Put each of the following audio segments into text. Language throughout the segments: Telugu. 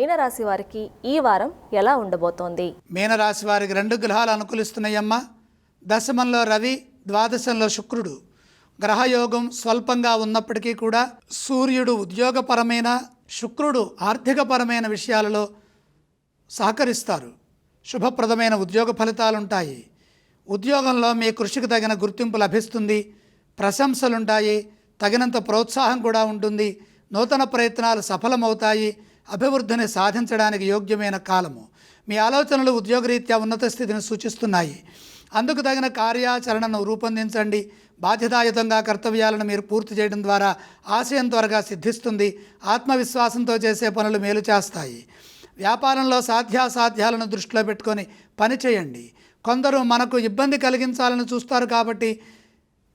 మీనరాశి వారికి ఈ వారం ఎలా ఉండబోతోంది? మీనరాశి వారికి రెండు గ్రహాలు అనుకూలిస్తున్నాయమ్మా. దశమంలో రవి ద్వాదశంలో శుక్రుడు. గ్రహయోగం స్వల్పంగా ఉన్నప్పటికీ కూడా సూర్యుడు ఉద్యోగపరమైన శుక్రుడు ఆర్థికపరమైన విషయాలలో సహకరిస్తారు. శుభప్రదమైన ఉద్యోగ ఫలితాలుంటాయి. ఉద్యోగంలో మీ కృషికి తగిన గుర్తింపు లభిస్తుంది. ప్రశంసలుంటాయి. తగినంత ప్రోత్సాహం కూడా ఉంటుంది. నూతన ప్రయత్నాలు సఫలమవుతాయి. అభివృద్ధిని సాధించడానికి యోగ్యమైన కాలము. మీ ఆలోచనలు ఉద్యోగరీత్యా ఉన్నత స్థితిని సూచిస్తున్నాయి. అందుకు తగిన కార్యాచరణను రూపొందించండి. బాధ్యతాయుతంగా కర్తవ్యాలను మీరు పూర్తి చేయడం ద్వారా ఆశయం త్వరగా సిద్ధిస్తుంది. ఆత్మవిశ్వాసంతో చేసే పనులు మేలు చేస్తాయి. వ్యాపారంలో సాధ్యాసాధ్యాలను దృష్టిలో పెట్టుకొని పని చేయండి. కొందరు మనకు ఇబ్బంది కలిగించాలని చూస్తారు కాబట్టి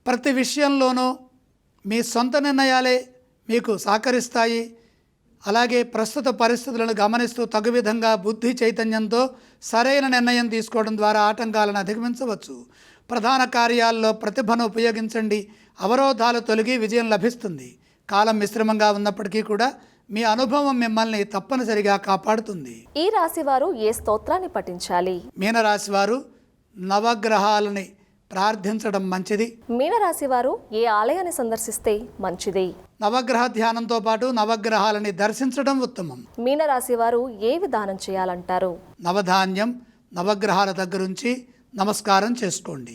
ప్రతి విషయంలోనూ మీ సొంత నిర్ణయాలే మీకు సహకరిస్తాయి. అలాగే ప్రస్తుత పరిస్థితులను గమనిస్తూ తగు విధంగా బుద్ధి చైతన్యంతో సరైన నిర్ణయం తీసుకోవడం ద్వారా ఆటంకాలను అధిగమించవచ్చు. ప్రధాన కార్యాల్లో ప్రతిభను ఉపయోగించండి. అవరోధాలు తొలగి విజయం లభిస్తుంది. కాలం మిశ్రమంగా ఉన్నప్పటికీ కూడా మీ అనుభవం మిమ్మల్ని తప్పనిసరిగా కాపాడుతుంది. ఈ రాశి వారు ఏ స్తోత్రాన్ని పఠించాలి? మీనరాశి వారు నవగ్రహాలని ప్రార్థించడం మంచిది. మీనరాశి వారు ఏ ఆలయాన్ని సందర్శిస్తే మంచిది? నవగ్రహ ధ్యానంతో పాటు నవగ్రహాలని దర్శించడం ఉత్తమం. మీనరాశి వారు ఏ విధానం చేయాలంటారు? నవధాన్యం నవగ్రహాల దగ్గరుంచి నమస్కారం చేసుకోండి.